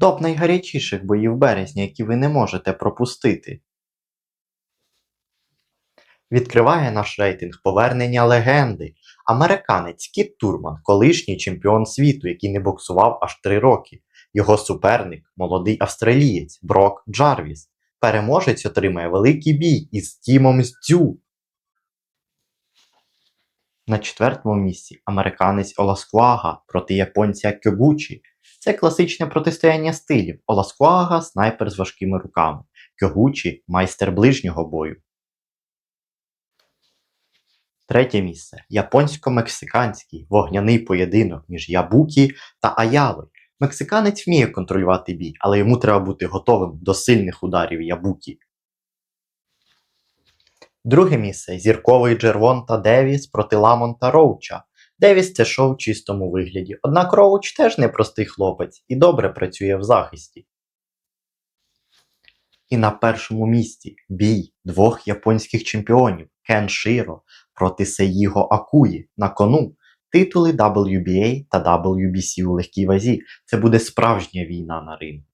Топ найгарячіших боїв березня, які ви не можете пропустити. Відкриває наш рейтинг повернення легенди. Американець Кіт Турман, колишній чемпіон світу, який не боксував аж 3 роки. Його суперник молодий австралієць Брок Джарвіс. Переможець отримає великий бій із Тімом Здзю. На четвертому місці американець Оласкуага проти японця Кьогучі. Це класичне протистояння стилів. Оласкуага снайпер з важкими руками. Кьогучі майстер ближнього бою. Третє місце японсько-мексиканський вогняний поєдинок між Ябукі та Аялою. Мексиканець вміє контролювати бій, але йому треба бути готовим до сильних ударів Ябукі. Друге місце зірковий Джервонта Девіс проти Ламонта Роуча. Девіс це шоу в чистому вигляді, однак Роуч теж непростий хлопець і добре працює в захисті. І на першому місці бій двох японських чемпіонів Кен Широ проти Сеїго Акуї на кону. Титули WBA та WBC у легкій вазі. Це буде справжня війна на рингу.